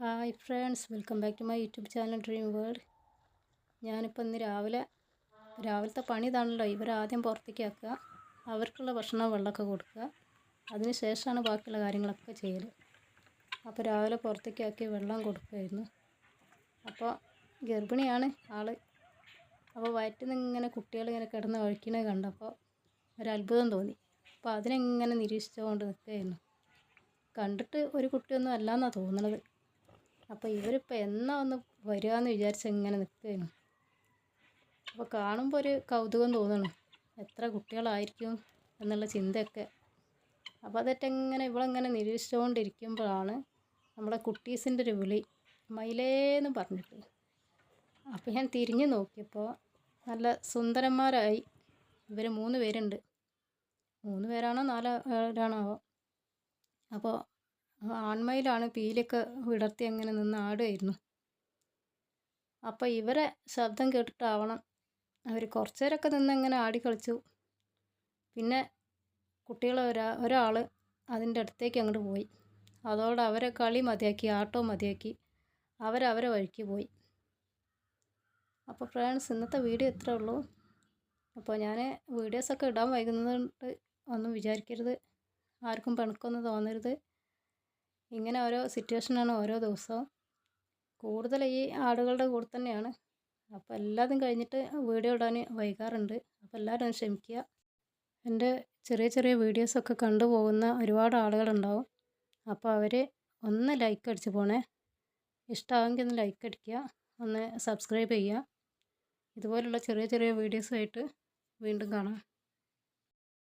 Hi friends welcome back to my YouTube channel dream world. ഞാനിപ്പോൾ ഇന്ന് രാവിലെ രാവിലത്തെ പണി ഇതാണല്ലോ ഇവർ ആദ്യം പുറത്തേക്ക് ആക്കുക അവർക്കുള്ള ഭക്ഷണം വെള്ളമൊക്കെ കൊടുക്കുക അതിന് ശേഷമാണ് ബാക്കിയുള്ള കാര്യങ്ങളൊക്കെ ചെയ്യൽ അപ്പോൾ രാവിലെ പുറത്തേക്ക് ആക്കി വെള്ളം കൊടുക്കുമായിരുന്നു അപ്പോൾ ഗർഭിണിയാണ് ആൾ അപ്പോൾ വയറ്റിൽ നിന്ന് ഇങ്ങനെ കുട്ടികളിങ്ങനെ കിടന്ന് ഒഴിക്കണത് കണ്ടപ്പോൾ ഒരത്ഭുതം തോന്നി. അപ്പോൾ അതിനെങ്ങനെ നിരീക്ഷിച്ചുകൊണ്ട് നിൽക്കുകയായിരുന്നു കണ്ടിട്ട് ഒരു കുട്ടിയൊന്നും അല്ലാന്നാണ് തോന്നണത്. അപ്പോൾ ഇവരിപ്പോൾ എന്നാ ഒന്ന് വരികയെന്ന് വിചാരിച്ച് ഇങ്ങനെ നിൽക്കുകയാണ് അപ്പോൾ കാണുമ്പോൾ ഒരു കൗതുകം തോന്നണം. എത്ര കുട്ടികളായിരിക്കും എന്നുള്ള ചിന്തയൊക്കെ. അപ്പോൾ അതെറ്റെങ്ങനെ ഇവളെങ്ങനെ നിരീക്ഷിച്ചുകൊണ്ടിരിക്കുമ്പോഴാണ് നമ്മുടെ കുട്ടീസിന്റെ ഒരു വിളി മയിലേന്ന് പറഞ്ഞിട്ട്. അപ്പോൾ ഞാൻ തിരിഞ്ഞു നോക്കിയപ്പോൾ നല്ല സുന്ദരന്മാരായി. ഇവർ മൂന്ന് പേരുണ്ട്. മൂന്ന് പേരാണോ നാലാണോ അപ്പോൾ ആൺമയിലാണ് പീലൊക്കെ വിടർത്തി അങ്ങനെ നിന്ന് ആടുമായിരുന്നു അപ്പോൾ ഇവരെ ശബ്ദം കേട്ടിട്ടാവണം. അവർ കുറച്ചേരൊക്കെ നിന്ന് അങ്ങനെ ആടി കളിച്ചു പിന്നെ കുട്ടികളെ ഒരാ ഒരാൾ അതിന്റെ അടുത്തേക്ക് അങ്ങോട്ട് പോയി. അതോടെ അവരെ കളി മതിയാക്കി ആട്ടോ മതിയാക്കി. അവരവരെ വഴിക്ക് പോയി. അപ്പോൾ ഫ്രണ്ട്സ് ഇന്നത്തെ വീഡിയോ ഇത്രേ ഉള്ളൂ. അപ്പോൾ ഞാൻ വീഡിയോസൊക്കെ ഇടാൻ വൈകുന്നതുകൊണ്ട് ഒന്നും വിചാരിക്കരുത്. ആർക്കും പിണക്കൊന്നും തോന്നരുത്. ഇങ്ങനെ ഓരോ സിറ്റുവേഷനാണ് ഓരോ ദിവസവും. കൂടുതൽ ഈ ആടുകളുടെ കൂടെ തന്നെയാണ്. അപ്പോൾ എല്ലാതും കഴിഞ്ഞിട്ട് വീഡിയോ ഇടാൻ വൈകാറുണ്ട്. അപ്പോൾ എല്ലാവരും ക്ഷമിക്കുക. എന്റെ ചെറിയ ചെറിയ വീഡിയോസൊക്കെ കണ്ടുപോകുന്ന ഒരുപാട് ആളുകളുണ്ടാവും. അപ്പോൾ അവർ ഒന്ന് ലൈക്ക് അടിച്ച് പോണേ. ഇഷ്ടമാകെങ്കിൽ ഒന്ന് ലൈക്ക് അടിക്കുക. ഒന്ന് സബ്സ്ക്രൈബ് ചെയ്യുക. ഇതുപോലുള്ള ചെറിയ ചെറിയ വീഡിയോസായിട്ട് വീണ്ടും കാണാം.